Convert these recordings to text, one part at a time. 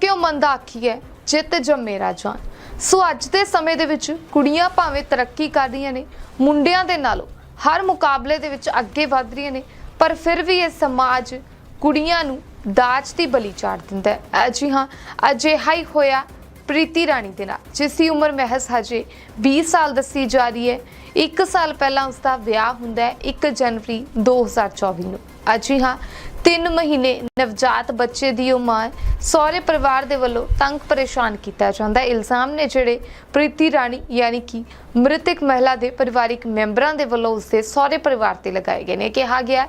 ਕਿਉਂ ਮੰਦਾ ਆਖੀਐ ਜਿੱਤ ਮੇਰਾ ਜਾਨ ਸੋ ਅੱਜ ਦੇ ਸਮੇਂ ਦੇ ਵਿੱਚ ਕੁੜੀਆਂ ਭਾਵੇਂ ਤਰੱਕੀ ਕਰ ਰਹੀਆਂ ਨੇ, ਮੁੰਡਿਆਂ ਦੇ ਨਾਲੋਂ ਹਰ ਮੁਕਾਬਲੇ ਦੇ ਵਿੱਚ ਅੱਗੇ ਵਧ ਰਹੀਆਂ ਨੇ, ਪਰ ਫਿਰ ਵੀ ਇਹ ਸਮਾਜ ਕੁੜੀਆਂ ਨੂੰ ਦਾਜ ਦੀ ਬਲੀ ਚਾੜ ਦਿੰਦਾ ਹੈ। ਜੀ ਹਾਂ, ਅਜਿਹਾ ਹੀ ਹੋਇਆ ਪ੍ਰੀਤੀ ਰਾਣੀ ਦੇ ਨਾਲ, ਜਿਸ ਦੀ ਉਮਰ ਮਹਿਜ਼ ਹਜੇ 20 ਸਾਲ ਦੱਸੀ ਜਾ ਰਹੀ ਹੈ। 1 ਸਾਲ ਪਹਿਲਾਂ ਉਸ ਦਾ ਵਿਆਹ ਹੁੰਦਾ ਹੈ 1 ਜਨਵਰੀ 2024 ਨੂੰ। ਅਜੀ ਹਾਂ 3 ਮਹੀਨੇ ਨਵਜਾਤ ਬੱਚੇ ਦੀ ਉਹ ਮਾਂ ਸਹੁਰੇ ਪਰਿਵਾਰ ਦੇ ਵੱਲੋਂ ਤੰਗ ਪਰੇਸ਼ਾਨ ਕੀਤਾ ਜਾਂਦਾ ਇਲਜ਼ਾਮ ਨੇ ਜਿਹੜੇ ਪ੍ਰੀਤੀ ਰਾਣੀ ਯਾਨੀ ਕਿ ਮ੍ਰਿਤਕ ਮਹਿਲਾ ਦੇ ਪਰਿਵਾਰਿਕ ਮੈਂਬਰਾਂ ਦੇ ਵੱਲੋਂ ਉਸਦੇ ਸਹੁਰੇ ਪਰਿਵਾਰ ਤੇ ਲਗਾਏ ਗਏ ਨੇ। ਕਿਹਾ ਗਿਆ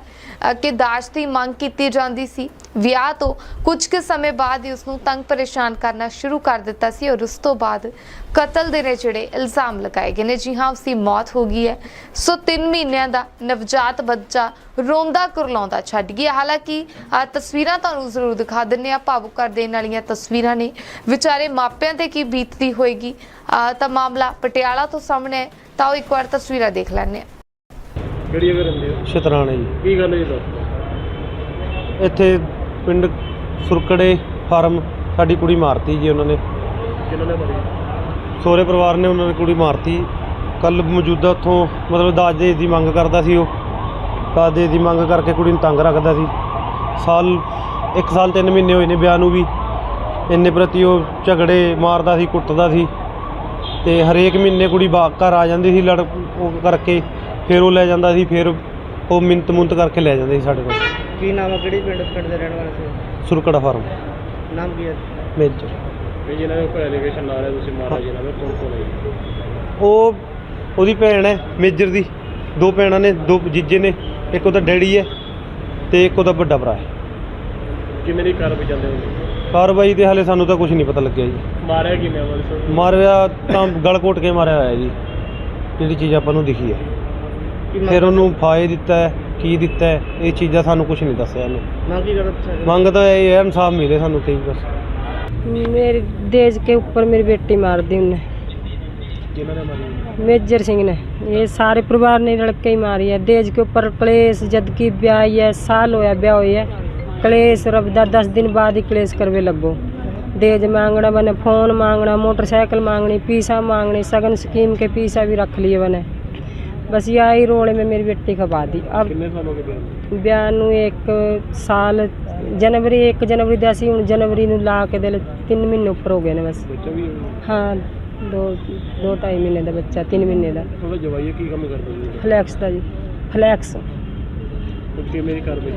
ਕਿ ਦਾਜ ਦੀ ਮੰਗ ਕੀਤੀ ਜਾਂਦੀ ਸੀ। ਵਿਆਹ ਤੋਂ ਕੁਝ ਕੁ ਸਮੇਂ ਬਾਅਦ ਹੀ ਉਸ ਨੂੰ ਤੰਗ ਪਰੇਸ਼ਾਨ ਕਰਨਾ ਸ਼ੁਰੂ ਕਰ ਦਿੱਤਾ ਸੀ ਔਰ ਉਸ ਤੋਂ ਬਾਅਦ ਕਤਲ ਦੇ ਨੇ ਜਿਹੜੇ ਇਲਜ਼ਾਮ ਲਗਾਏ ਗਏ ਨੇ। ਜੀ ਹਾਂ ਉਸ ਦੀ ਮੌਤ ਹੋ ਗਈ ਹੈ। ਸੋ 3 ਮਹੀਨਿਆਂ ਦਾ ਨਵਜਾਤ ਬੱਚਾ ਰੋਂਦਾ ਕੁਰਲਾਉਂਦਾ ਛੱਡ ਗਿਆ। ਹਾਲਾਂਕਿ ਤਸਵੀਰਾਂ ਤੁਹਾਨੂੰ ਜ਼ਰੂਰ ਦਿਖਾ ਦਿੰਨੇ ਆ ਭਾਵੁਕ ਕਰ ਦੇਣ ਵਾਲੀਆਂ ਤਸਵੀਰਾਂ ਨੇ। ਵਿਚਾਰੇ ਮਾਪਿਆਂ ਤੇ ਕੀ ਬੀਤਦੀ ਹੋਏਗੀ? ਤਾਂ ਮਾਮਲਾ ਪਟਿਆਲਾ ਤੋਂ ਸਾਹਮਣੇ ਹੈ। ਤਾਂ ਉਹ ਇੱਕ ਵਾਰ ਤਸਵੀਰਾਂ ਦੇਖ ਲੈਣੇ ਆ ਕਿਹੜੀ ਜਗ੍ਹਾ ਰਹਿੰਦੇ ਹੋ? ਸ਼ਤਰਾਣੇ ਜੀ। ਕੀ ਗੱਲ ਹੈ ਜੀ ਦੱਸੋ। ਇੱਥੇ ਪਿੰਡ ਸੁਰਕੜੇ ਫਾਰਮ ਸਾਡੀ ਕੁੜੀ ਮਾਰਤੀ ਜੀ ਉਹਨਾਂ ਨੇ। ਕਿਹਨਾਂ ਨੇ ਮਾਰੀ? ਸਹੁਰੇ ਪਰਿਵਾਰ ਨੇ ਉਹਨਾਂ ਨੇ ਕੁੜੀ ਮਾਰਤੀ। ਕੱਲ ਮੌਜੂਦਾ ਉੱਥੋਂ ਮਤਲਬ ਦਾਜ ਦੇ ਦੀ ਮੰਗ ਕਰਦਾ ਸੀ ਉਹ। ਦਾਜ ਦੇ ਦੀ ਮੰਗ ਕਰਕੇ ਕੁੜੀ ਨੂੰ ਤੰਗ ਰੱਖਦਾ ਸੀ। ਸਾਲ 1 ਸਾਲ 3 ਮਹੀਨੇ ਹੋਏ ਨੇ ਵਿਆਹ ਨੂੰ ਵੀ। ਇੰਨੇ ਪ੍ਰਤੀ ਉਹ ਝਗੜੇ ਮਾਰਦਾ ਸੀ ਕੁੱਟਦਾ ਸੀ। ਤੇ ਹਰੇਕ ਮਹੀਨੇ ਕੁੜੀ ਬਾ ਘਰ ਆ ਜਾਂਦੀ ਸੀ ਲੜ ਉਹ ਕਰਕੇ। ਫਿਰ ਉਹ ਲੈ ਜਾਂਦਾ ਸੀ ਫਿਰ ਉਹ ਮਿੰਤ ਮੁੰਤ ਕਰਕੇ ਲੈ ਜਾਂਦੇ ਸੀ ਸਾਡੇ ਕੋਲ। ਕੀ ਨਾਮ ਹੈ ਕਿਹੜੀ ਪਿੰਡ ਪਿੰਡ ਦੇ ਰਹਿਣ ਵਾਲੇ ਸੀ? ਸੁਰਕੜਾ ਫਾਰਮ। ਨਾਮ ਕੀ ਹੈ? ਮੇਜਰ। ਇਹ ਜਿਹਨਾਂ ਦੇ ਉੱਪਰ ਐਲੀਗੇਸ਼ਨ ਲਾ ਰਹੇ ਤੁਸੀਂ ਮਾਰਾ ਜੀ ਨਾਲ ਕੌਣ ਕੌਣ ਹੈ ਜੀ? ਉਹ ਉਹਦੀ ਭੈਣ ਹੈ ਮੇਜਰ ਦੀ। ਦੋ ਭੈਣਾਂ ਨੇ ਦੋ ਜੀਜੇ ਨੇ ਇੱਕ ਉਹਦਾ ਡੈਡੀ ਹੈ ਤੇ ਇੱਕ ਉਹਦਾ ਵੱਡਾ ਭਰਾ ਹੈ। ਕਿਵੇਂ ਦੀ ਕਾਰਵਾਈ ਚੱਲਦੇ ਹੋ? ਕਾਰਵਾਈ ਤੇ ਹਾਲੇ ਸਾਨੂੰ ਤਾਂ ਕੁਝ ਨਹੀਂ ਪਤਾ ਲੱਗਿਆ ਜੀ। ਮਾਰਿਆ ਕਿਵੇਂ ਆ ਮਤਲਬ ਮਾਰਿਆ ਤਾਂ ਗਲ ਘੋਟ ਕੇ ਮਾਰਿਆ ਹੋਇਆ ਜੀ। ਜਿਹੜੀ ਚੀਜ਼ ਆਪਾਂ ਨੂੰ ਦਿਖੀ ਹੈ। ਕੀ ਮੰਗ- ਫਿਰ ਉਹਨੂੰ ਫਾਇ ਦਿੱਤਾ ਹੈ ਕੀ ਦਿੱਤਾ ਹੈ ਇਹ ਚੀਜ਼ਾਂ ਸਾਨੂੰ ਕੁਝ ਨਹੀਂ ਦੱਸਿਆ ਇਹਨੇ। ਮੰਗ ਕੀ ਮੰਗ ਤਾਂ ਇਹ ਹੈ ਇਨਸਾਫ ਮਿਲੇ ਸਾਨੂੰ ਤੇ ਬਸ। मेरे देज के ऊपर मेरी बेटी मार दी उन्हें मेजर सिंह ने ये सारे परिवार ने लड़के ही मारी है देज के ऊपर कलेश जद की ब्याह है साल होया ब्याह होया कलेश और अब दस दिन बाद ही कलेश करवे लगो दहेज मांगना बने फ़ोन मांगना मोटरसाइकिल मांगनी पीसा मांगनी सगन स्कीम के पीसा भी रख लिए बने बस यही रोड़े में मेरी बेटी खपा दी अब बयानू एक साल ਜਨਵਰੀ 1 ਜਨਵਰੀ ਦਾ ਸੀ ਹੁਣ ਜਨਵਰੀ ਨੂੰ ਲਾ ਕੇ ਦੇ 3 ਮਹੀਨੇ ਉੱਪਰ ਹੋ ਗਏ ਨੇ ਬਸ। ਬੱਚਾ ਵੀ ਹਾਂ। ਦੋ ਦੋ ਢਾਈ ਮਹੀਨੇ ਦਾ ਬੱਚਾ 3 ਮਹੀਨੇ ਦਾ। ਥੋੜਾ ਜਵਾਈਏ ਕੀ ਕੰਮ ਕਰਦੇ ਜੀ? ਫਲੈਕਸ ਦਾ ਜੀ ਫਲੈਕਸ। ਚੱਲਦੀ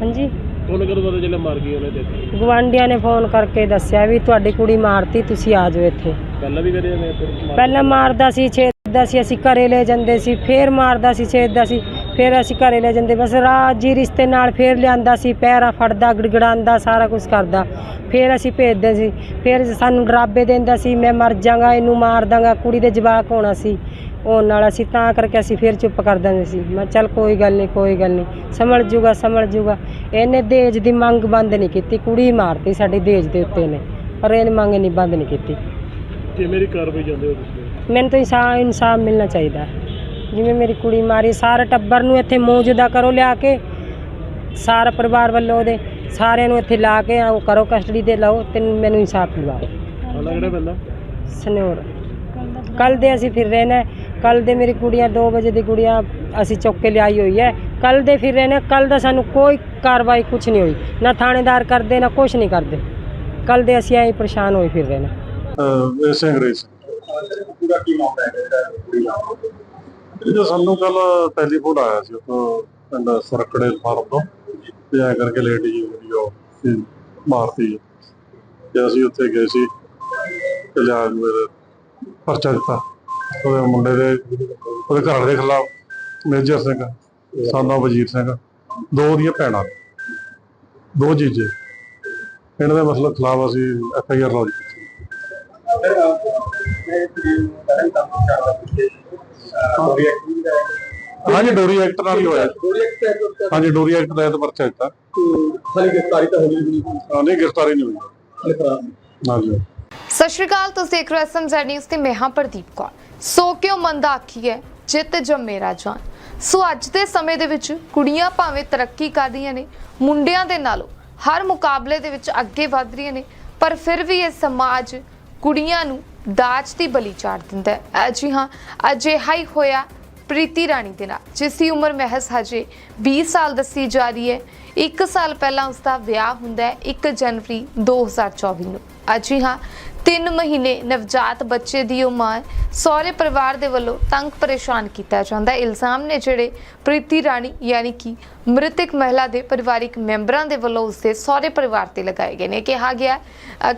ਹਾਂਜੀ? ਤੁਹਾਨੂੰ ਕਦੋਂ ਪਤਾ ਚੱਲਿਆ ਮਾਰ ਗਈ ਉਹਨੇ ਤੇ? ਗਵਾਂਢੀਆਂ ਨੇ ਫੋਨ ਕਰਕੇ ਦੱਸਿਆ ਵੀ ਤੁਹਾਡੀ ਕੁੜੀ ਮਾਰਤੀ ਤੁਸੀਂ ਆ ਜਾਓ ਇੱਥੇ। ਪਹਿਲਾਂ ਵੀ ਕਰੇ ਨੇ ਫਿਰ ਪਹਿਲਾਂ ਮਾਰਦਾ ਸੀ ਛੇਦਦਾ ਸੀ ਅਸੀਂ ਘਰੇ ਲੈ ਜਾਂਦੇ ਸੀ ਫੇਰ ਮਾਰਦਾ ਸੀ ਛੇਦਦਾ ਸੀ। ਫੇਰ ਅਸੀਂ ਘਰੇ ਲੈ ਜਾਂਦੇ। ਬਸ ਰਾਜ ਜੀ ਰਿਸ਼ਤੇ ਨਾਲ ਫੇਰ ਲਿਆਂਦਾ ਸੀ ਪੈਰਾ ਫੜਦਾ ਗੜਗੜਾਉਂਦਾ ਸਾਰਾ ਕੁਝ ਕਰਦਾ। ਫੇਰ ਅਸੀਂ ਭੇਜਦੇ ਸੀ। ਫੇਰ ਸਾਨੂੰ ਡਰਾਬੇ ਦਿੰਦਾ ਸੀ ਮੈਂ ਮਰ ਜਾਗਾ ਇਹਨੂੰ ਮਾਰ ਦਾਂਗਾ ਕੁੜੀ ਦੇ ਜਵਾਕ ਹੋਣਾ ਸੀ। ਉਹ ਨਾਲ ਅਸੀਂ ਤਾਂ ਕਰਕੇ ਅਸੀਂ ਫੇਰ ਚੁੱਪ ਕਰ ਦਿੰਦੇ ਸੀ। ਮੈਂ ਚੱਲ ਕੋਈ ਗੱਲ ਨਹੀਂ ਕੋਈ ਗੱਲ ਨਹੀਂ। ਸੰਭਲ ਜੂਗਾ ਸੰਭਲ ਜੂਗਾ। ਇਹਨੇ ਦਹੇਜ ਦੀ ਮੰਗ ਬੰਦ ਨਹੀਂ ਕੀਤੀ। ਕੁੜੀ ਮਾਰਤੀ ਸਾਡੀ ਦਹੇਜ ਦੇ ਉੱਤੇ ਨੇ ਪਰ ਇਹਨੇ ਮੰਗ ਨਹੀਂ ਬੰਦ ਨਹੀਂ ਕੀਤੀ। ਕਿਵੇਂ ਦੀ ਕਾਰਵਾਈ ਚੱਲਦੇ ਹੋ ਤੁਸੀਂ? ਮੈਨੂੰ ਤਾਂ ਇਨਸਾਫ ਇਨਸਾਫ ਮਿਲਣਾ ਚਾਹੀਦਾ। ਜਿਵੇਂ ਮੇਰੀ ਕੁੜੀ ਮਾਰੀ ਸਾਰੇ ਟੱਬਰ ਨੂੰ ਇੱਥੇ ਮੌਜੂਦਾ ਕਰੋ ਲਿਆ ਕੇ ਸਾਰਾ ਪਰਿਵਾਰ ਵੱਲੋਂ ਉਹਦੇ ਸਾਰਿਆਂ ਨੂੰ ਇੱਥੇ ਲਾ ਕੇ ਉਹ ਕਰੋ ਕਸਟਡੀ ਦੇ ਲਓ ਤੇ ਮੈਨੂੰ ਇਨਸਾਫ ਦਿਵਾਓ ਕਿਹੜਾ ਪੈਂਦਾ ਸਨੋਰ ਕੱਲ ਦੇ ਅਸੀਂ ਫਿਰ ਰਹੇ ਨੇ ਕੱਲ ਦੇ ਮੇਰੀ ਕੁੜੀਆਂ 2 ਵਜੇ ਦੀ ਕੁੜੀਆਂ ਅਸੀਂ ਚੁੱਕ ਕੇ ਲਿਆਈ ਹੋਈ ਹੈ। ਕੱਲ ਦੇ ਫਿਰ ਰਹੇ ਨੇ ਕੱਲ ਦਾ ਸਾਨੂੰ ਕੋਈ ਕਾਰਵਾਈ ਕੁਝ ਨਹੀਂ ਹੋਈ। ਨਾ ਥਾਣੇਦਾਰ ਕਰਦੇ ਨਾ ਕੁਝ ਨਹੀਂ ਕਰਦੇ। ਕੱਲ ਦੇ ਅਸੀਂ ਐਂ ਹੀ ਪਰੇਸ਼ਾਨ ਹੋਏ ਫਿਰ ਰਹੇ ਨੇ ਇਸੇ ਅੰਗਰੇਜ਼ ਇਹ ਸਾਨੂੰ ਕੱਲ ਟੈਲੀਫੋਨ ਆਇਆ ਸੀ ਉਤੋਂ ਪਿੰਡ ਸਰਕੜੇ ਫਾਰਮ ਤੋਂ ਤੇ ਐ ਕਰਕੇ ਲੇਟ ਜੀ ਵੀਡੀਓ ਮਾਰਤੀ ਤੇ ਅਸੀਂ ਉੱਥੇ ਗਏ ਸੀ ਤੇ ਜਾ ਮੇਰੇ ਪਰਚਾ ਦਿੱਤਾ। ਉਹਦੇ ਮੁੰਡੇ ਦੇ, ਉਹਦੇ ਘਰ ਦੇ ਖਿਲਾਫ ਮੇਜਰ ਸਿੰਘ ਸਾਨਾ ਵਜੀਰ ਸਿੰਘ, ਦੋ ਦੀਆਂ ਭੈਣਾਂ, ਦੋ ਜੀਜੇ। ਇਹਨਾਂ ਦੇ ਮਸਲੇ ਖਿਲਾਫ ਅਸੀਂ ਐਫ ਆਈ ਆਰ ਲੌਜ ਕੀਤੀ ਹਾਂਜੀ ਡੋਰੀ ਐਕਟ ਨਾਲ ਹੀ ਹੋਇਆ। ਹਾਂਜੀ ਡੋਰੀ ਐਕਟ ਦਾ ਇਹ ਪਰਚਾ ਦਿੱਤਾ। ਖਾਲੀ ਗ੍ਰਿਫਤਾਰੀ ਤਾਂ ਹੋਣੀ ਨਹੀਂ। ਹਾਂ, ਨਹੀਂ ਗ੍ਰਿਫਤਾਰੀ ਨਹੀਂ ਹੋਈ। ਹਾਂਜੀ। ਸਤਿ ਸ਼੍ਰੀ ਅਕਾਲ ਤੁਸੀਂ ਦੇਖ ਰਹੇ ਹੋ ਐਸਐਮਜ਼ੈਡ ਨਿਊਜ਼ ਤੇ ਮੈਂ ਹਾਂ ਪ੍ਰਦੀਪ ਕੌਰ। ਸੋ ਕਿਉ ਮੰਦਾ ਆਖੀਐ? ਜਿੱਤ ਜੰਮੇ ਰਾਜਾਨ ਸੋ ਅੱਜ ਦੇ ਸਮੇਂ ਦੇ ਵਿੱਚ ਕੁੜੀਆਂ ਭਾਵੇਂ ਤਰੱਕੀ ਕਰ ਰਹੀਆਂ ਨੇ ਮੁੰਡਿਆਂ ਦੇ ਨਾਲੋਂ ਹਰ ਮੁਕਾਬਲੇ ਦੇ ਵਿੱਚ ਅੱਗੇ ਵਧ ਰਹੀਆਂ ਨੇ ਪਰ ਫਿਰ ਵੀ ਇਹ ਸਮਾਜ ਕੁੜੀਆਂ ਨੂੰ ਦਾਜ ਦੀ ਬਲੀ ਚਾੜ ਦਿੰਦਾ ਹੈ। ਅ ਜੀ ਹਾਂ, ਅਜਿਹਾ ਹੀ ਹੋਇਆ ਪ੍ਰੀਤੀ ਰਾਣੀ ਦੇ ਨਾਲ, ਜਿਸ ਦੀ ਉਮਰ ਮਹਿਜ਼ ਹਜੇ 20 ਸਾਲ ਦੱਸੀ ਜਾ ਰਹੀ ਹੈ। 1 ਸਾਲ ਪਹਿਲਾਂ ਉਸ ਦਾ ਵਿਆਹ ਹੁੰਦਾ ਹੈ 1 ਜਨਵਰੀ 2024 ਨੂੰ। ਅਜੀ ਹਾਂ 3 ਮਹੀਨੇ ਨਵਜਾਤ ਬੱਚੇ ਦੀ ਉਹ ਮਾਂ ਸਹੁਰੇ ਪਰਿਵਾਰ ਦੇ ਵੱਲੋਂ ਤੰਗ ਪਰੇਸ਼ਾਨ ਕੀਤਾ ਜਾਂਦਾ ਹੈ। ਇਲਜ਼ਾਮ ਨੇ ਜਿਹੜੇ ਪ੍ਰੀਤੀ ਰਾਣੀ ਯਾਨੀ ਕਿ ਮ੍ਰਿਤਕ ਮਹਿਲਾ ਦੇ ਪਰਿਵਾਰਿਕ ਮੈਂਬਰਾਂ ਦੇ ਵੱਲੋਂ ਉਸਦੇ ਸਹੁਰੇ ਪਰਿਵਾਰ ਤੇ ਲਗਾਏ ਗਏ ਨੇ। ਕਿਹਾ ਗਿਆ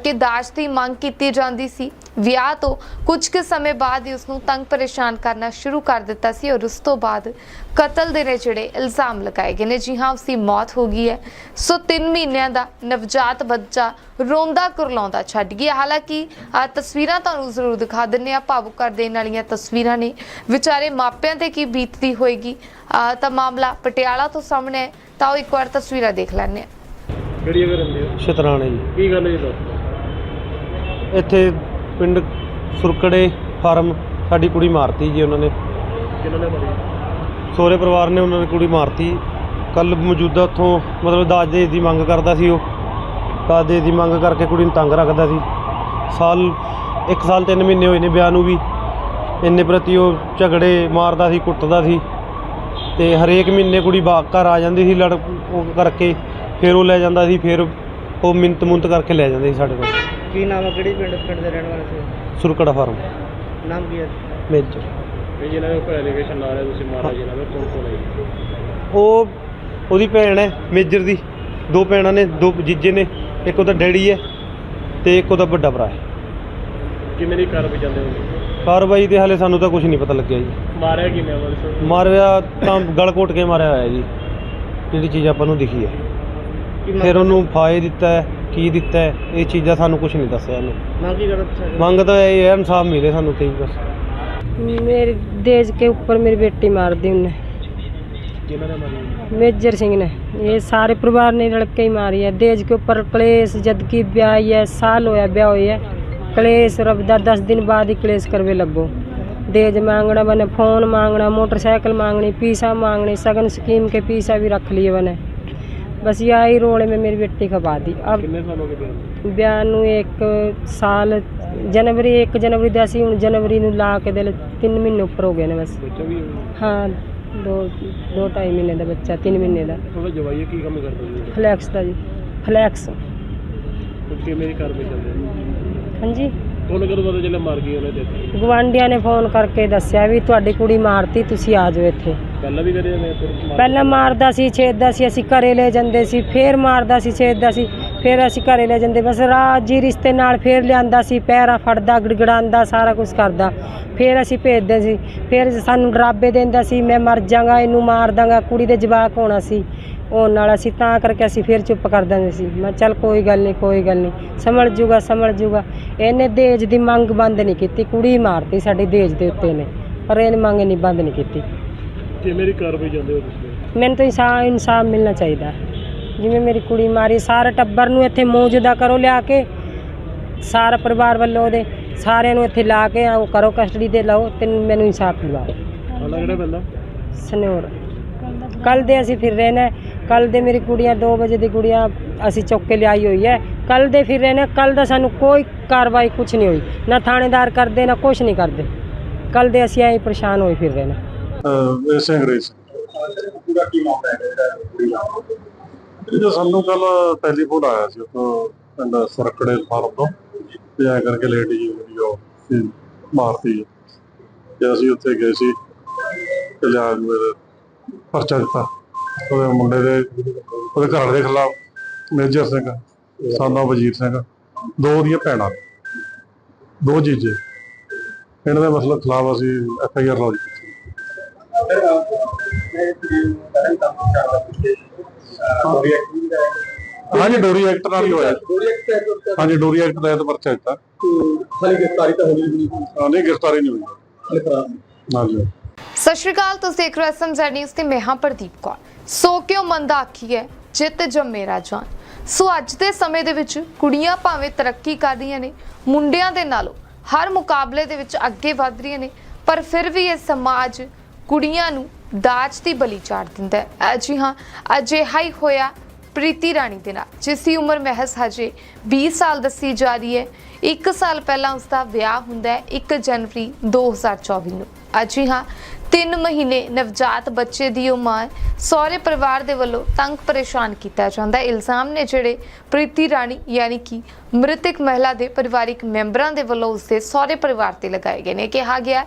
ਕਿ ਦਾਜ ਦੀ ਮੰਗ ਕੀਤੀ ਜਾਂਦੀ ਸੀ। ਵਿਆਹ ਤੋਂ ਕੁਝ ਕੁ ਸਮੇਂ ਬਾਅਦ ਹੀ ਉਸ ਨੂੰ ਤੰਗ ਪਰੇਸ਼ਾਨ ਕਰਨਾ ਸ਼ੁਰੂ ਕਰ ਦਿੱਤਾ ਸੀ ਔਰ ਉਸ ਤੋਂ ਬਾਅਦ ਕਤਲ ਦੇ ਨੇ ਜਿਹੜੇ ਇਲਜ਼ਾਮ ਲਗਾਏ ਗਏ ਨੇ। ਜੀ ਹਾਂ ਉਸ ਦੀ ਮੌਤ ਹੋ ਗਈ ਹੈ। ਸੋ 3 ਮਹੀਨਿਆਂ ਦਾ ਨਵਜਾਤ ਬੱਚਾ ਰੋਂਦਾ ਕੁਰਲਾਉਂਦਾ ਛੱਡ ਗਿਆ। ਹਾਲਾਂਕਿ ਆਹ ਤਸਵੀਰਾਂ ਤੁਹਾਨੂੰ ਜ਼ਰੂਰ ਦਿਖਾ ਦਿੰਨੇ ਆ ਭਾਵੁਕ ਕਰ ਦੇਣ ਵਾਲੀਆਂ ਤਸਵੀਰਾਂ ਨੇ। ਵਿਚਾਰੇ ਮਾਪਿਆਂ ਤੇ ਕੀ ਬੀਤਦੀ ਹੋਏਗੀ? ਤਾਂ ਮਾਮਲਾ ਪਟਿਆਲਾ ਤੋਂ ਸਾਹਮਣੇ ਹੈ। ਤਾਂ ਉਹ ਇੱਕ ਵਾਰ ਤਸਵੀਰਾਂ ਦੇਖ ਲੈਣੇ ਆ ਕਿਹੜੀ ਜਗ੍ਹਾ ਰਹਿੰਦੇ ਹੋ? ਸ਼ਤਰਾਣੇ ਜੀ। ਕੀ ਗੱਲ ਹੈ ਜੀ ਦੱਸੋ ਇੱਥੇ ਪਿੰਡ ਸੁਰਕੜੇ ਫਾਰਮ ਸਾਡੀ ਕੁੜੀ ਮਾਰਤੀ ਜੀ ਉਹਨਾਂ ਨੇ। ਕਿਹਨਾਂ ਨੇ ਮਾਰੀ? ਸਹੁਰੇ ਪਰਿਵਾਰ ਨੇ ਉਹਨਾਂ ਨੇ ਕੁੜੀ ਮਾਰਤੀ। ਕੱਲ ਮੌਜੂਦਾ ਉੱਥੋਂ ਮਤਲਬ ਦਾਜ ਦੇ ਦੀ ਮੰਗ ਕਰਦਾ ਸੀ ਉਹ। ਦਾਜ ਦੇ ਦੀ ਮੰਗ ਕਰਕੇ ਕੁੜੀ ਨੂੰ ਤੰਗ ਰੱਖਦਾ ਸੀ। ਸਾਲ 1 ਸਾਲ 3 ਮਹੀਨੇ ਹੋਏ ਨੇ ਵਿਆਹ ਨੂੰ ਵੀ। ਇੰਨੇ ਪ੍ਰਤੀ ਉਹ ਝਗੜੇ ਮਾਰਦਾ ਸੀ ਕੁੱਟਦਾ ਸੀ। ਤੇ ਹਰੇਕ ਮਹੀਨੇ ਕੁੜੀ ਬਾ ਘਰ ਆ ਜਾਂਦੀ ਸੀ ਲੜ ਉਹ ਕਰਕੇ। ਫਿਰ ਉਹ ਲੈ ਜਾਂਦਾ ਸੀ ਫਿਰ ਉਹ ਮਿੰਤ ਮੁੰਤ ਕਰਕੇ ਲੈ ਜਾਂਦੇ ਸੀ ਸਾਡੇ ਕੋਲ। ਕੀ ਨਾਮ ਹੈ ਕਿਹੜੀ ਪਿੰਡ ਪਿੰਡ ਦੇ ਰਹਿਣ ਵਾਲੇ ਸੀ? ਸੁਰਕੜਾ ਫਾਰਮ। ਨਾਮ ਕੀ ਹੈ? ਮੇਜਰ। ਇਹ ਜਿਹਨਾਂ ਦੇ ਉੱਪਰ ਐਲੀਗੇਸ਼ਨ ਲਾ ਰਹੇ ਤੁਸੀਂ ਮਾਰਾ ਜੀ ਨਾਲ ਕੌਣ ਕੌਣ ਹੈ ਜੀ? ਉਹ ਉਹਦੀ ਭੈਣ ਹੈ ਮੇਜਰ ਦੀ। ਦੋ ਭੈਣਾਂ ਨੇ ਦੋ ਜੀਜੇ ਨੇ ਇੱਕ ਉਹਦਾ ਡੈਡੀ ਹੈ ਤੇ ਇੱਕ ਉਹਦਾ ਵੱਡਾ ਭਰਾ ਹੈ। ਕਿਵੇਂ ਦੀ ਕਾਰਵਾਈ ਜਾਂਦੇ ਹੋ? ਕਾਰਵਾਈ ਦੇ ਹਾਲੇ ਸਾਨੂੰ ਤਾਂ ਕੁਝ ਨਹੀਂ ਪਤਾ ਲੱਗਿਆ ਜੀ। ਮਾਰਿਆ ਕਿਵੇਂ ਬਸ ਮਾਰਿਆ ਤਾਂ ਗਲ ਘੋਟ ਕੇ ਮਾਰਿਆ ਹੋਇਆ ਜੀ। ਜਿਹੜੀ ਚੀਜ਼ ਆਪਾਂ ਨੂੰ ਦਿਖੀ ਹੈ। ਫਿਰ ਉਹਨੂੰ ਫਾਇ ਦਿੱਤਾ ਹੈ ਕੀ ਦਿੱਤਾ ਹੈ ਇਹ ਚੀਜ਼ਾਂ ਸਾਨੂੰ ਕੁਝ ਨਹੀਂ ਦੱਸਿਆ ਇਹਨੇ। ਮੰਗ ਕੀ ਕਰਦਾ ਮੰਗ ਤਾਂ ਇਹ ਹੈ ਇਨਸਾਫ ਮਿਲੇ ਸਾਨੂੰ ਤੇ ਹੀ। ਬਸ मेरे देज के ऊपर मेरी बेटी मार दी उन्हें मेजर सिंह ने। ये सारे परिवार ने लड़के ही मारी है। देज के ऊपर कलेस जबकि ब्याह है साल होया ब्याह होया कलेश और अब दस दिन बाद ही कलेश करवे लगो। दहेज मांगना मैंने फ़ोन मांगना मोटरसाइकिल मांगनी पीसा मांगनी सगन स्कीम के पीसा भी रख लिए मैंने बस यही रोले में मेरी बेटी खपा दी अब बयानू एक साल ਜਨਵਰੀ 1 ਜਨਵਰੀ ਦਾ ਸੀ ਹੁਣ ਜਨਵਰੀ ਨੂੰ ਲਾ ਕੇ ਦੇ 3 ਮਹੀਨੇ ਉੱਪਰ ਹੋ ਗਏ ਨੇ ਬਸ। ਬੱਚਾ ਵੀ ਹਾਂ? ਦੋ ਦੋ ਢਾਈ ਮਹੀਨੇ ਦਾ ਬੱਚਾ 3 ਮਹੀਨੇ ਦਾ। ਥੋੜਾ ਜਵਾਈਏ ਕੀ ਕੰਮ ਕਰਦੇ ਜੀ? ਫਲੈਕਸ ਦਾ ਜੀ ਫਲੈਕਸ। ਕੁਝ ਕਿਵੇਂ ਦੀ ਕਾਰਵਾਈ ਚੱਲ ਰਹੀ? ਹਾਂਜੀ। ਤੁਹਾਨੂੰ ਕਦੋਂ ਪਤਾ ਚੱਲਿਆ ਮਾਰ ਗਈ ਉਹਨੇ ਤੇ ਇੱਥੇ? ਗਵਾਂਢੀਆਂ ਨੇ ਫੋਨ ਕਰਕੇ ਦੱਸਿਆ ਵੀ ਤੁਹਾਡੀ ਕੁੜੀ ਮਾਰਤੀ ਤੁਸੀਂ ਆ ਜਾਓ ਇੱਥੇ। ਪਹਿਲਾਂ ਵੀ ਕਦੇ ਨੇ ਮਾਰ- ਪਹਿਲਾਂ ਮਾਰਦਾ ਸੀ ਛੇਦਦਾ ਸੀ ਅਸੀਂ ਘਰੇ ਲੈ ਜਾਂਦੇ ਸੀ ਫੇਰ ਮਾਰਦਾ ਸੀ ਛੇਦਦਾ ਸੀ। ਫਿਰ ਅਸੀਂ ਘਰੇ ਲੈ ਜਾਂਦੇ ਬਸ ਰਾਜ ਜੀ ਰਿਸ਼ਤੇ ਨਾਲ ਫੇਰ ਲਿਆਂਦਾ ਸੀ ਪੈਰਾ ਫੜਦਾ ਗੜਗੜਾਉਂਦਾ ਸਾਰਾ ਕੁਝ ਕਰਦਾ। ਫਿਰ ਅਸੀਂ ਭੇਜਦੇ ਸੀ ਫਿਰ ਸਾਨੂੰ ਡਰਾਬੇ ਦਿੰਦਾ ਸੀ ਮੈਂ ਮਰ ਜਾਗਾ ਇਹਨੂੰ ਮਾਰ ਦਾਂਗਾ ਕੁੜੀ ਦੇ ਜਵਾਕ ਹੋਣਾ ਸੀ ਉਹ ਨਾਲ ਅਸੀਂ ਤਾਂ ਕਰਕੇ ਅਸੀਂ ਫਿਰ ਚੁੱਪ ਕਰ ਦਿੰਦੇ ਸੀ। ਮੈਂ ਚੱਲ ਕੋਈ ਗੱਲ ਨਹੀਂ ਕੋਈ ਗੱਲ ਨਹੀਂ ਸੰਭਲ ਜੂਗਾ ਸੰਭਲ ਜੂਗਾ। ਇਹਨੇ ਦਹੇਜ ਦੀ ਮੰਗ ਬੰਦ ਨਹੀਂ ਕੀਤੀ ਕੁੜੀ ਮਾਰਤੀ ਸਾਡੀ ਦਹੇਜ ਦੇ ਉੱਤੇ ਨੇ ਪਰ ਇਹਨੇ ਮੰਗ ਨਹੀਂ ਬੰਦ ਨਹੀਂ ਕੀਤੀ। ਕਿਵੇਂ ਦੀ ਕਾਰਵਾਈ ਜਾਂਦੇ ਹੋ ਤੁਸੀਂ? ਮੈਨੂੰ ਤਾਂ ਇਨਸਾਫ ਇਨਸਾਫ ਮਿਲਣਾ ਚਾਹੀਦਾ। ਜਿਵੇਂ ਮੇਰੀ ਕੁੜੀ ਮਾਰੀ ਸਾਰੇ ਟੱਬਰ ਨੂੰ ਇੱਥੇ ਮੌਜੂਦਾ ਕਰੋ ਲਿਆ ਕੇ ਸਾਰਾ ਪਰਿਵਾਰ ਵੱਲੋਂ ਉਹਦੇ ਸਾਰਿਆਂ ਨੂੰ ਇੱਥੇ ਲਾ ਕੇ ਉਹ ਕਰੋ ਕਸਟਡੀ ਦੇ ਲਓ ਤੇ ਮੈਨੂੰ ਇਨਸਾਫ ਦਿਵਾਓ ਹਾਲਾ ਕਿਹੜਾ ਪੈਂਦਾ ਸਨੋਰ ਕੱਲ ਦੇ ਅਸੀਂ ਫਿਰ ਰਹੇ ਨੇ ਕੱਲ ਦੇ ਮੇਰੀ ਕੁੜੀਆਂ 2 ਵਜੇ ਦੀ ਕੁੜੀਆਂ ਅਸੀਂ ਚੁੱਕ ਕੇ ਲਿਆਈ ਹੋਈ ਹੈ। ਕੱਲ ਦੇ ਫਿਰ ਰਹੇ ਨੇ ਕੱਲ ਦਾ ਸਾਨੂੰ ਕੋਈ ਕਾਰਵਾਈ ਕੁਝ ਨਹੀਂ ਹੋਈ। ਨਾ ਥਾਣੇਦਾਰ ਕਰਦੇ ਨਾ ਕੁਝ ਨਹੀਂ ਕਰਦੇ। ਕੱਲ ਦੇ ਅਸੀਂ ਐਂ ਪਰੇਸ਼ਾਨ ਹੋਏ ਫਿਰ ਰਹੇ ਨੇ। ਸਿੰਘ ਰੇਸ। ਪੂਰਾ ਕੀ ਮਾਮਲਾ ਹੈ ਜਿਹੜਾ ਕੁੜੀ ਦਾ? ਇਹ ਸਾਨੂੰ ਕੱਲ ਟੈਲੀਫੋਨ ਆਇਆ ਸੀ ਉੱਥੋਂ ਪਿੰਡ ਸਰਕੜੇ ਫਾਰਮ ਤੋਂ ਤੇ ਐ ਕਰਕੇ ਲੇਟ ਜੀ ਵੀਡੀਓ ਸੀ ਮਾਰਤੀ ਤੇ ਅਸੀਂ ਉੱਥੇ ਗਏ ਸੀ ਤੇ ਲਿਆ ਮੇਰੇ ਪਰਚਾ ਦਿੱਤਾ। ਉਹਦੇ ਮੁੰਡੇ ਦੇ, ਉਹਦੇ ਘਰ ਦੇ ਖਿਲਾਫ ਮੇਜਰ ਸਿੰਘ ਸਾਨਾ ਵਜੀਰ ਸਿੰਘ, ਦੋ ਦੀਆਂ ਭੈਣਾਂ, ਦੋ ਜੀਜੇ। ਇਹਨਾਂ ਦੇ ਮਸਲੇ ਖਿਲਾਫ ਅਸੀਂ ਐਫ ਆਈ ਆਰ ਲੌਜ ਕੀਤੀ ਹਾਂਜੀ ਡੋਰੀ ਐਕਟ ਨਾਲ ਹੀ ਹੋਇਆ। ਡੋਰੀ ਐਕਟ ਹਾਂਜੀ ਡੋਰੀ ਐਕਟ ਤਹਿਤ ਪਰਚਾ ਦਿੱਤਾ। ਹਾਲੇ ਗ੍ਰਿਫਤਾਰੀ ਤਾਂ ਹੋਣੀ ਨਹੀਂ ਹਾਂ, ਨਹੀਂ ਗ੍ਰਿਫਤਾਰੀ ਨਹੀਂ ਹੋਈ। ਹਾਂਜੀ। ਸਤਿ ਸ਼੍ਰੀ ਅਕਾਲ ਤੁਸੀਂ ਦੇਖ ਰਹੇ ਹੋ ਐਸਐਮਜ਼ੈਡ ਨਿਊਜ਼ ਤੇ ਮੈਂ ਹਾਂ ਪ੍ਰਦੀਪ ਕੌਰ। ਸੋ ਕਿਉਂ ਮੰਦਾ ਆਖੀਏ? ਜਿੱਤ ਜੰਮੇ ਰਾਜਾਨ ਸੋ ਅੱਜ ਦੇ ਸਮੇਂ ਦੇ ਵਿੱਚ ਕੁੜੀਆਂ ਭਾਵੇਂ ਤਰੱਕੀ ਕਰ ਰਹੀਆਂ ਨੇ ਮੁੰਡਿਆਂ ਦੇ ਨਾਲੋਂ ਹਰ ਮੁਕਾਬਲੇ ਦੇ ਵਿੱਚ ਅੱਗੇ ਵਧ ਰਹੀਆਂ ਨੇ ਪਰ ਫਿਰ ਵੀ ਇਹ ਸਮਾਜ ਕੁੜੀਆਂ ਨੂੰ ਦਾਜ ਦੀ ਬਲੀ ਚਾੜ ਦਿੰਦਾ ਹੈ। ਜੀ ਹਾਂ, ਅਜਿਹਾ ਹੀ ਹੋਇਆ ਪ੍ਰੀਤੀ ਰਾਣੀ ਦੇ ਨਾਲ, ਜਿਸ ਦੀ ਉਮਰ ਮਹਿਜ਼ ਹਜੇ 20 ਸਾਲ ਦੱਸੀ ਜਾ ਰਹੀ ਹੈ। 1 ਸਾਲ ਪਹਿਲਾਂ ਉਸ ਦਾ ਵਿਆਹ ਹੁੰਦਾ ਹੈ 1 ਜਨਵਰੀ 2024 ਨੂੰ। ਅੱਜ ਹਾਂ 3 ਮਹੀਨੇ ਨਵਜਾਤ ਬੱਚੇ ਦੀ ਉਹ ਮਾਂ ਸਹੁਰੇ ਪਰਿਵਾਰ ਦੇ ਵੱਲੋਂ ਤੰਗ ਪਰੇਸ਼ਾਨ ਕੀਤਾ ਜਾਂਦਾ ਹੈ। ਇਲਜ਼ਾਮ ਨੇ ਜਿਹੜੇ ਪ੍ਰੀਤੀ ਰਾਣੀ ਯਾਨੀ ਕਿ ਮ੍ਰਿਤਕ ਮਹਿਲਾ ਦੇ ਪਰਿਵਾਰਿਕ ਮੈਂਬਰਾਂ ਦੇ ਵੱਲੋਂ ਉਸਦੇ ਸਹੁਰੇ ਪਰਿਵਾਰ ਤੇ ਲਗਾਏ ਗਏ ਨੇ। ਕਿਹਾ ਗਿਆ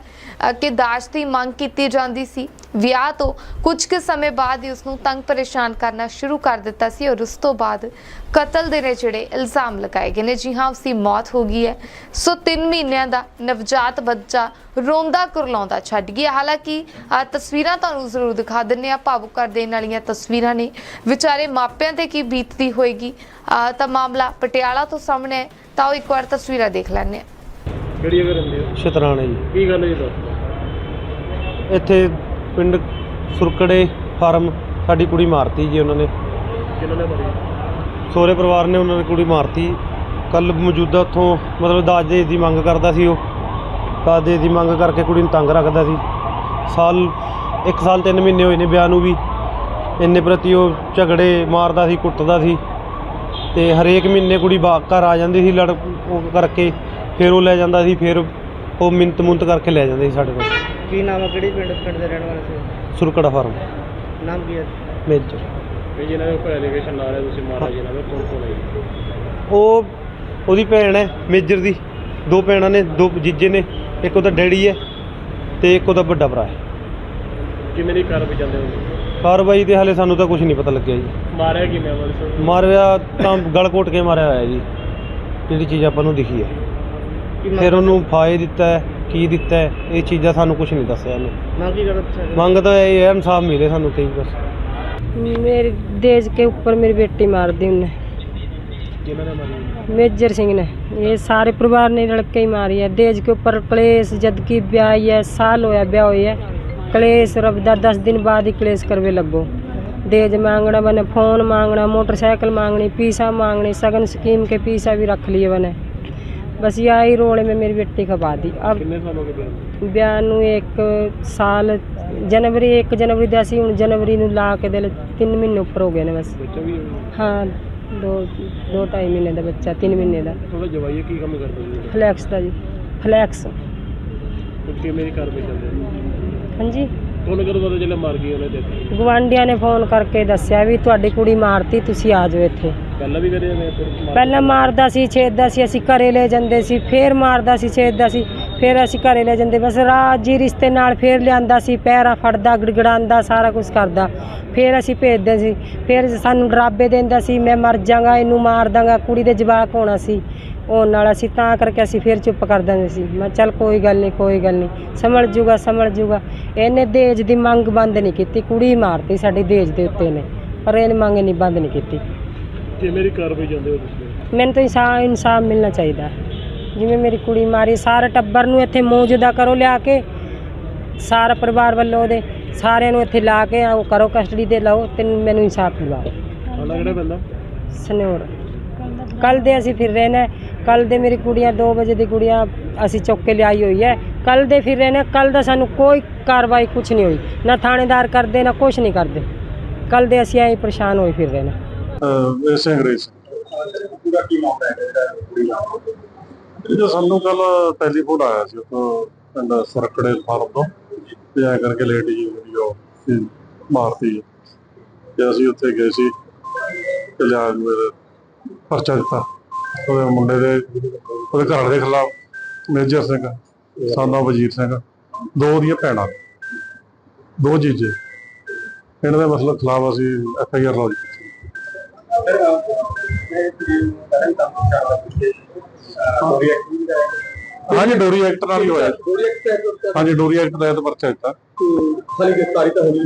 ਕਿ ਦਾਜ ਦੀ ਮੰਗ ਕੀਤੀ ਜਾਂਦੀ ਸੀ ਵਿਆਹ ਤੋਂ ਕੁਝ ਕੁ ਸਮੇਂ ਬਾਅਦ ਹੀ ਉਸ ਨੂੰ ਤੰਗ ਪਰੇਸ਼ਾਨ ਕਰਨਾ ਸ਼ੁਰੂ ਕਰ ਦਿੱਤਾ ਸੀ ਔਰ ਉਸ ਤੋਂ ਬਾਅਦ ਕਤਲ ਦੇ ਨੇ ਜਿਹੜੇ ਇਲਜ਼ਾਮ ਲਗਾਏ ਗਏ ਨੇ। ਜੀ ਹਾਂ ਉਸ ਦੀ ਮੌਤ ਹੋ ਗਈ ਹੈ। ਸੋ 3 ਮਹੀਨਿਆਂ ਦਾ ਨਵਜਾਤ ਬੱਚਾ ਰੋਂਦਾ ਕੁਰਲਾਉਂਦਾ ਛੱਡ ਗਿਆ। ਹਾਲਾਂਕਿ ਤਸਵੀਰਾਂ ਤੁਹਾਨੂੰ ਜ਼ਰੂਰ ਦਿਖਾ ਦਿੰਨੇ ਆ ਭਾਵੁਕ ਕਰ ਦੇਣ ਵਾਲੀਆਂ ਤਸਵੀਰਾਂ ਨੇ। ਵਿਚਾਰੇ ਮਾਪਿਆਂ ਤੇ ਕੀ ਬੀਤਦੀ ਹੋਏਗੀ? ਤਾਂ ਮਾਮਲਾ ਪਟਿਆਲਾ ਤੋਂ ਸਾਹਮਣੇ ਹੈ। ਤਾਂ ਉਹ ਇੱਕ ਵਾਰ ਤਸਵੀਰਾਂ ਦੇਖ ਲੈਣੇ ਆ ਕਿਹੜੀ ਜਗ੍ਹਾ ਰਹਿੰਦੇ ਹੋ? ਸ਼ਤਰਾਣੇ ਜੀ। ਕੀ ਗੱਲ ਹੈ ਜੀ ਦੱਸੋ। ਇੱਥੇ ਪਿੰਡ ਸੁਰਕੜੇ ਫਾਰਮ ਸਾਡੀ ਕੁੜੀ ਮਾਰਤੀ ਜੀ ਉਹਨਾਂ ਨੇ। ਕਿਹਨਾਂ ਨੇ ਮਾਰੀ? ਸਹੁਰੇ ਪਰਿਵਾਰ ਨੇ ਉਹਨਾਂ ਨੇ ਕੁੜੀ ਮਾਰਤੀ। ਕੱਲ ਮੌਜੂਦਾ ਉੱਥੋਂ ਮਤਲਬ ਦਾਜ ਦੇ ਦੀ ਮੰਗ ਕਰਦਾ ਸੀ ਉਹ। ਦਾਜ ਦੇ ਦੀ ਮੰਗ ਕਰਕੇ ਕੁੜੀ ਨੂੰ ਤੰਗ ਰੱਖਦਾ ਸੀ। ਸਾਲ 1 ਸਾਲ 3 ਮਹੀਨੇ ਹੋਏ ਨੇ ਵਿਆਹ ਨੂੰ ਵੀ। ਇੰਨੇ ਪ੍ਰਤੀ ਉਹ ਝਗੜੇ ਮਾਰਦਾ ਸੀ ਕੁੱਟਦਾ ਸੀ। ਤੇ ਹਰੇਕ ਮਹੀਨੇ ਕੁੜੀ ਬਾ ਘਰ ਆ ਜਾਂਦੀ ਸੀ ਲੜ ਕਰਕੇ। ਫਿਰ ਉਹ ਲੈ ਜਾਂਦਾ ਸੀ ਫਿਰ ਉਹ ਮਿੰਤ ਮੁੰਤ ਕਰਕੇ ਲੈ ਜਾਂਦੇ ਸੀ ਸਾਡੇ ਕੋਲ। ਕੀ ਨਾਮ ਹੈ ਕਿਹੜੀ ਪਿੰਡ ਪਿੰਡ ਦੇ ਰਹਿਣ ਵਾਲੇ ਸੀ? ਸੁਰਕੜਾ ਫਾਰਮ। ਨਾਮ ਕੀ ਹੈ ਮੇਜਰ। ਵੀ ਜਿਹਨਾਂ ਦੇ ਉੱਪਰ ਐਲੀਗੇਸ਼ਨ ਲਾ ਰਹੇ ਤੁਸੀਂ ਮਹਾਰਾਜ ਜੀ ਨਾਲ ਕੌਣ ਕੌਣ ਹੈ ਜੀ? ਉਹ ਉਹਦੀ ਭੈਣ ਹੈ ਮੇਜਰ ਦੀ। ਦੋ ਭੈਣਾਂ ਨੇ ਦੋ ਜੀਜੇ ਨੇ ਇੱਕ ਉਹਦਾ ਡੈਡੀ ਹੈ ਤੇ ਇੱਕ ਉਹਦਾ ਵੱਡਾ ਭਰਾ ਹੈ। ਕਿਵੇਂ ਦੀ ਕਾਰ ਜਾਂਦੇ ਹੋ? ਕਾਰਵਾਈ ਤੇ ਹਾਲੇ ਸਾਨੂੰ ਤਾਂ ਕੁਝ ਨਹੀਂ ਪਤਾ ਲੱਗਿਆ ਜੀ। ਮਾਰਿਆ ਕਿਵੇਂ ਸਰ ਮਾਰਿਆ ਤਾਂ ਗਲ ਘੋਟ ਕੇ ਮਾਰਿਆ ਹੋਇਆ ਜੀ। ਜਿਹੜੀ ਚੀਜ਼ ਆਪਾਂ ਨੂੰ ਦਿਖੀ ਹੈ। ਫਿਰ ਉਹਨੂੰ ਫਾਇ ਦਿੱਤਾ ਹੈ। ਕੀ ਦਿੱਤਾ ਹੈ ਇਹ ਚੀਜ਼ਾਂ ਸਾਨੂੰ ਕੁਝ ਨਹੀਂ ਦੱਸਿਆ ਇਹਨੇ ਮੰਗ ਕੀ ਕਰਦਾ ਤੁਸੀਂ ਮੰਗ ਤਾਂ ਇਹ ਹੈ ਇਨਸਾਫ ਮਿਲੇ ਸਾਨੂੰ ਤੇ ਬਸ मेरे देश के ऊपर मेरी बेटी मार दी उनने ਕਿਹਨਾਂ ਨੇ ਮਾਰੀ मेजर सिंह ने ये सारे परिवार ने लड़के ही मारी है देश के ऊपर क्लेश जद की ब्याह ही है साल होया ब्याह हुई है क्लेश रबदा दस दिन बाद ही क्लेश करवे लगो देज मांगना बने फोन मांगना मोटरसाइकिल मांगनी पीसा मांगनी सगन स्कीम के पीसा भी रख लिए बने बस यही रोले में मेरी बेटी खपा दी अब ਕਿੰਨੇ ਸਾਲ ਹੋ ਗਏ ਵਿਆਹ ਨੂੰ? ਵਿਆਹ ਨੂੰ ਇੱਕ ਸਾਲ ਜਨਵਰੀ 1 ਜਨਵਰੀ ਦਾ ਸੀ ਹੁਣ ਜਨਵਰੀ ਨੂੰ ਲਾ ਕੇ ਦੇ 3 ਮਹੀਨੇ ਉੱਪਰ ਹੋ ਗਏ ਨੇ ਬਸ ਬੱਚਾ ਵੀ ਹਾਂ ਦੋ ਦੋ ਢਾਈ ਮਹੀਨੇ ਦਾ ਬੱਚਾ 3 ਮਹੀਨੇ ਦਾ ਥੋੜਾ ਜਵਾਈਏ ਕੀ ਕੰਮ ਕਰਦਾ ਜੀ ਫਲੈਕਸ ਦਾ ਜੀ ਫਲੈਕਸ ਉਹ ਕਿਵੇਂ ਦੀ ਕਾਰ ਜਾਂਦੇ ਹਾਂਜੀ ਤੁਹਾਨੂੰ ਕਦੋਂ ਪਤਾ ਚੱਲਿਆ ਮਾਰ ਗਈ ਉਹਨੇ ਤੇ ਗਵਾਂਢੀਆਂ ਨੇ ਫੋਨ ਕਰਕੇ ਦੱਸਿਆ ਵੀ ਤੁਹਾਡੀ ਕੁੜੀ ਮਾਰਤੀ ਤੁਸੀਂ ਆ ਜਾਓ ਇੱਥੇ ਪਹਿਲਾਂ ਵੀ ਕਰੇ ਨੇ ਫਿਰ ਮਾਰ- ਪਹਿਲਾਂ ਮਾਰਦਾ ਸੀ, ਛੇਦਦਾ ਸੀ, ਅਸੀਂ ਘਰੇ ਲੈ ਜਾਂਦੇ ਸੀ, ਫੇਰ ਮਾਰਦਾ ਸੀ, ਛੇਦਦਾ ਸੀ, ਫਿਰ ਅਸੀਂ ਘਰੇ ਲੈ ਜਾਂਦੇ। ਬਸ ਰਾਤ ਜੀ ਰਿਸ਼ਤੇ ਨਾਲ ਫੇਰ ਲਿਆਂਦਾ ਸੀ, ਪੈਰਾਂ ਫੜਦਾ, ਗੜਗੜਾਉਂਦਾ, ਸਾਰਾ ਕੁਝ ਕਰਦਾ। ਫਿਰ ਅਸੀਂ ਭੇਜਦੇ ਸੀ, ਫਿਰ ਸਾਨੂੰ ਡਰਾਬੇ ਦਿੰਦਾ ਸੀ, ਮੈਂ ਮਰ ਜਾਗਾ ਇਹਨੂੰ ਮਾਰ ਦਾਂਗਾ, ਕੁੜੀ ਦੇ ਜਵਾਕ ਹੋਣਾ ਸੀ। ਉਹ ਨਾਲ ਅਸੀਂ ਤਾਂ ਕਰਕੇ ਅਸੀਂ ਫਿਰ ਚੁੱਪ ਕਰ ਦਿੰਦੇ ਸੀ। ਮੈਂ ਚੱਲ ਕੋਈ ਗੱਲ ਨਹੀਂ, ਕੋਈ ਗੱਲ ਨਹੀਂ ਸਮਝ ਜੂਗਾ ਸਮਝ ਜੂਗਾ। ਇਹਨੇ ਦੇਜ ਦੀ ਮੰਗ ਬੰਦ ਨਹੀਂ ਕੀਤੀ, ਕੁੜੀ ਮਾਰਤੀ ਸਾਡੀ ਦੇਜ ਦੇ ਉੱਤੇ ਨੇ, ਪਰ ਇਹਨੇ ਮੰਗ ਨਹੀਂ, ਬੰਦ ਨਹੀਂ ਕੀਤੀ। ਕਿਵੇਂ ਦੀ ਕਾਰਵਾਈ ਜਾਂਦੇ ਹੋ ਤੁਸੀਂ? ਮੈਨੂੰ ਤਾਂ ਇਨਸਾਫ ਇਨਸਾਫ ਮਿਲਣਾ ਚਾਹੀਦਾ। ਹੈ। ਜਿਵੇਂ ਮੇਰੀ ਕੁੜੀ ਮਾਰੀ ਸਾਰੇ ਟੱਬਰ ਨੂੰ ਇੱਥੇ ਮੌਜੂਦਾ ਕਰੋ ਲਿਆ ਕੇ ਸਾਰਾ ਪਰਿਵਾਰ ਵੱਲੋਂ ਉਹਦੇ ਸਾਰਿਆਂ ਨੂੰ ਇੱਥੇ ਲਾ ਕੇ ਉਹ ਕਰੋ ਕਸਟਡੀ ਤੇ ਲਓ ਤੇ ਮੈਨੂੰ ਇਨਸਾਫ ਦਿਵਾਓ। ਖਾਣਾ ਕਿਹੜਾ ਪੈਂਦਾ? ਸਨੋਰ ਕੱਲ ਦੇ ਅਸੀਂ ਫਿਰ ਰਹੇ ਨੇ ਕੱਲ ਦੇ ਮੇਰੀ ਕੁੜੀਆਂ 2 ਵਜੇ ਦੀ ਕੁੜੀਆਂ ਅਸੀਂ ਚੁੱਕ ਕੇ ਲਿਆਈ ਹੋਈ ਹੈ। ਕੱਲ ਦੇ ਫਿਰ ਰਹੇ ਨੇ ਕੱਲ ਦਾ ਸਾਨੂੰ ਕੋਈ ਕਾਰਵਾਈ ਕੁਝ ਨਹੀਂ ਹੋਈ। ਨਾ ਥਾਣੇਦਾਰ ਕਰਦੇ ਨਾ ਕੁਝ ਨਹੀਂ ਕਰਦੇ। ਕੱਲ ਦੇ ਅਸੀਂ ਐਂ ਹੀ ਪਰੇਸ਼ਾਨ ਹੋਏ ਫਿਰ ਰਹੇ ਨੇ। ਅਹ ਇਸੇ ਅੰਗਰੇਜ਼ ਪੂਰਾ ਕੀ ਮਾਮਲਾ ਹੈ ਜਿਹੜਾ ਸਾਨੂੰ ਕੱਲ ਟੈਲੀਫੋਨ ਆਇਆ ਸੀ ਉਤੋਂ ਪਿੰਡ ਸਰਕੜੇ ਫਾਰਮ ਤੋਂ। ਤੇ ਐ ਕਰਕੇ ਲੇਟ ਜੀ ਸੀ ਮਾਰਤੀ ਜੀ। ਤੇ ਅਸੀਂ ਉੱਥੇ ਗਏ ਸੀ ਤੇ ਲਿਆ ਮੇਰੇ ਪਰਚਾ ਦਿੱਤਾ। ਉਹਦੇ ਮੁੰਡੇ ਦੇ ਉਹਦੇ ਘਰ ਦੇ ਖਿਲਾਫ ਮੇਜਰ ਸਿੰਘ ਸਾਨਾ ਵਜੀਰ ਸਿੰਘ ਦੋ ਉਹਦੀਆਂ ਭੈਣਾਂ। ਦੋ ਜੀਜੇ। ਇਹਨਾਂ ਦੇ ਮਸਲੇ ਖਿਲਾਫ ਅਸੀਂ ਐਫ ਆਈ ਆਰ ਲੌਜ ਕੀਤੀ ਹਾਂਜੀ ਡੋਰੀ ਐਕਟ ਨਾਲ ਹੀ ਹੋਇਆ। ਹਾਂਜੀ ਡੋਰੀ ਐਕਟ ਦਾ ਇਹ ਪਰਚਾ ਦਿੱਤਾ। ਸਾਲੀ ਗ੍ਰਿਫਤਾਰੀ ਤਾਂ ਹੋਣੀ